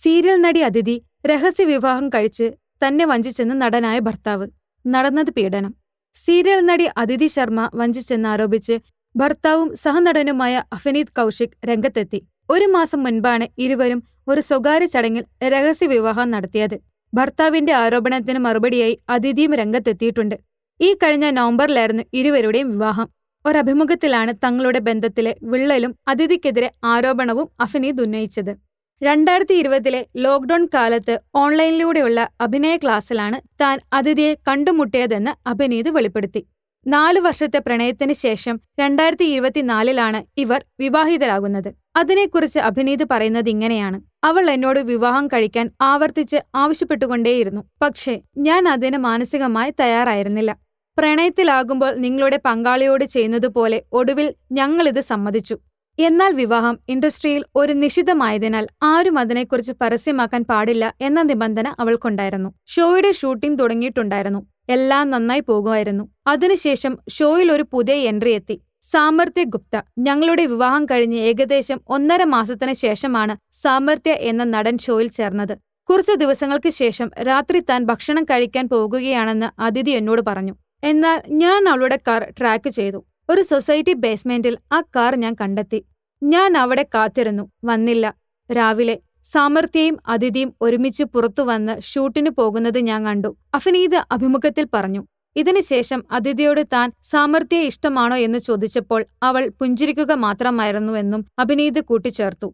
Serial നടി അതിഥി രഹസ്യ വിവാഹം കഴിച്ച് തന്നെ വഞ്ചിച്ചെന്ന് നടനായ ഭർത്താവ്. നടന്നത് പീഡനം. സീരിയൽ നടി അതിഥി ശർമ്മ വഞ്ചിച്ചെന്നാരോപിച്ച് ഭർത്താവും സഹനടനുമായ അഫനീത് കൗശിക് രംഗത്തെത്തി. ഒരു മാസം മുൻപാണ് ഇരുവരും ഒരു സ്വകാര്യ ചടങ്ങിൽ രഹസ്യ വിവാഹം നടത്തിയത്. ഭർത്താവിന്റെ ആരോപണത്തിന് മറുപടിയായി അതിഥിയും രംഗത്തെത്തിയിട്ടുണ്ട്. ഈ കഴിഞ്ഞ നവംബറിലായിരുന്നു ഇരുവരുടെയും വിവാഹം. ഒരഭിമുഖത്തിലാണ് തങ്ങളുടെ ബന്ധത്തിലെ വിള്ളലും അതിഥിക്കെതിരെ ആരോപണവും അഫനീത് ഉന്നയിച്ചത്. രണ്ടായിരത്തി ഇരുപതിലെ ലോക്ഡൌൺ കാലത്ത് ഓൺലൈനിലൂടെയുള്ള അഭിനയ ക്ലാസ്സിലാണ് താൻ അതിഥിയെ കണ്ടുമുട്ടിയതെന്ന് അഭിനീത് വെളിപ്പെടുത്തി. നാലു വർഷത്തെ പ്രണയത്തിന് ശേഷം രണ്ടായിരത്തി ഇരുപത്തിനാലിലാണ് ഇവർ വിവാഹിതരാകുന്നത്. അതിനെക്കുറിച്ച് അഭിനീത് പറയുന്നത് ഇങ്ങനെയാണ്. അവൾ എന്നോട് വിവാഹം കഴിക്കാൻ ആവർത്തിച്ച് ആവശ്യപ്പെട്ടുകൊണ്ടേയിരുന്നു. പക്ഷേ ഞാൻ അതിന് മാനസികമായി തയ്യാറായിരുന്നില്ല. പ്രണയത്തിലാകുമ്പോൾ നിങ്ങളുടെ പങ്കാളിയോട് ചെയ്യുന്നതുപോലെ ഒടുവിൽ ഞങ്ങളിത് സമ്മതിച്ചു. എന്നാൽ വിവാഹം ഇൻഡസ്ട്രിയിൽ ഒരു നിഷിദ്ധമായതിനാൽ ആരും അതിനെക്കുറിച്ച് പരസ്യമാക്കാൻ പാടില്ല എന്ന നിബന്ധന അവൾക്കുണ്ടായിരുന്നു. ഷോയുടെ ഷൂട്ടിംഗ് തുടങ്ങിയിട്ടുണ്ടായിരുന്നു. എല്ലാം നന്നായി പോകുമായിരുന്നു. അതിനുശേഷം ഷോയിൽ ഒരു പുതിയ എൻട്രി എത്തി. സാമർത്ഥ്യ ഗുപ്ത. ഞങ്ങളുടെ വിവാഹം കഴിഞ്ഞ് ഏകദേശം ഒന്നര മാസത്തിന് ശേഷമാണ് സാമർത്ഥ്യ എന്ന നടൻ ഷോയിൽ ചേർന്നത്. കുറച്ചു ദിവസങ്ങൾക്ക് ശേഷം രാത്രി താൻ ഭക്ഷണം കഴിക്കാൻ പോകുകയാണെന്ന് അതിഥി എന്നോട് പറഞ്ഞു. എന്നാൽ ഞാൻ അവളുടെ കാർ ട്രാക്ക് ചെയ്തു. ഒരു സൊസൈറ്റി ബേസ്മെന്റിൽ ആ കാർ ഞാൻ കണ്ടെത്തി. ഞാൻ അവിടെ കാത്തിരുന്നു. വന്നില്ല. രാവിലെ സാമർത്ഥ്യയും അതിഥിയും ഒരുമിച്ച് പുറത്തു വന്ന് ഷൂട്ടിനു പോകുന്നത് ഞാൻ കണ്ടു. അഫനീത് അഭിമുഖത്തിൽ പറഞ്ഞു ഇതിനുശേഷം അതിഥിയോട് താൻ സാമർത്ഥ്യ ഇഷ്ടമാണോ എന്ന് ചോദിച്ചപ്പോൾ അവൾ പുഞ്ചിരിക്കുക മാത്രമായിരുന്നുവെന്നും അഭിനീത് കൂട്ടിച്ചേർത്തു.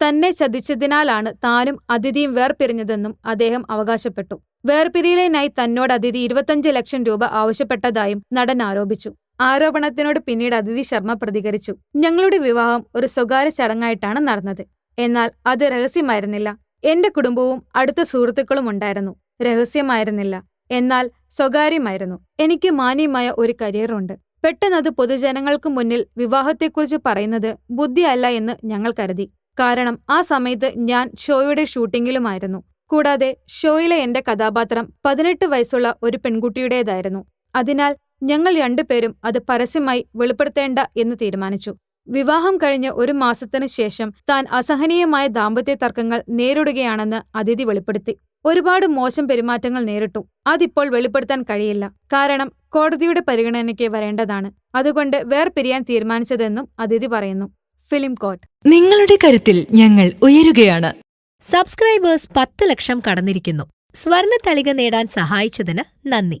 തന്നെ ചതിച്ചതിനാലാണ് താനും അതിഥിയും വേർപിരിഞ്ഞതെന്നും അദ്ദേഹം അവകാശപ്പെട്ടു. വേർപിരിയലിനായി തന്നോട് അതിഥി ഇരുപത്തഞ്ച് ലക്ഷം രൂപ ആവശ്യപ്പെട്ടതായും നടൻ ആരോപിച്ചു. ആരോപണത്തിനോട് പിന്നീട് അതിഥി ശർമ്മ പ്രതികരിച്ചു. ഞങ്ങളുടെ വിവാഹം ഒരു സ്വകാര്യ ചടങ്ങായിട്ടാണ് നടന്നത്. എന്നാൽ അത് രഹസ്യമായിരുന്നില്ല. എന്റെ കുടുംബവും അടുത്ത സുഹൃത്തുക്കളും ഉണ്ടായിരുന്നു. രഹസ്യമായിരുന്നില്ല. എന്നാൽ സ്വകാര്യമായിരുന്നു. എനിക്ക് മാന്യമായ ഒരു കരിയറുണ്ട് പെട്ടെന്നത് പൊതുജനങ്ങൾക്ക് മുന്നിൽ വിവാഹത്തെക്കുറിച്ച് പറയുന്നത് ബുദ്ധിയല്ല എന്ന് ഞങ്ങൾ കരുതി. കാരണം ആ സമയത്ത് ഞാൻ ഷോയുടെ ഷൂട്ടിങ്ങിലുമായിരുന്നു. കൂടാതെ ഷോയിലെ എന്റെ കഥാപാത്രം പതിനെട്ട് വയസ്സുള്ള ഒരു പെൺകുട്ടിയുടേതായിരുന്നു. അതിനാൽ ഞങ്ങൾ രണ്ടുപേരും അത് പരസ്യമായി വെളിപ്പെടുത്തേണ്ട എന്ന് തീരുമാനിച്ചു. വിവാഹം കഴിഞ്ഞ് ഒരു മാസത്തിനു ശേഷം താൻ അസഹനീയമായ ദാമ്പത്യ തർക്കങ്ങൾ നേരിടുകയാണെന്ന് അതിഥി വെളിപ്പെടുത്തി. ഒരുപാട് മോശം പെരുമാറ്റങ്ങൾ നേരിട്ടു. അതിപ്പോൾ വെളിപ്പെടുത്താൻ കഴിയില്ല. കാരണം കോടതിയുടെ പരിഗണനയ്ക്ക് വരേണ്ടതാണ്. അതുകൊണ്ട് വേർപിരിയാൻ തീരുമാനിച്ചതെന്നും അതിഥി പറയുന്നു. ഫിലിം കോട്ട് നിങ്ങളുടെ കരുത്തിൽ ഞങ്ങൾ ഉയരുകയാണ്. സബ്സ്ക്രൈബേഴ്സ് പത്ത് ലക്ഷം കടന്നിരിക്കുന്നു. സ്വർണ തളിക നേടാൻ സഹായിച്ചതിന് നന്ദി.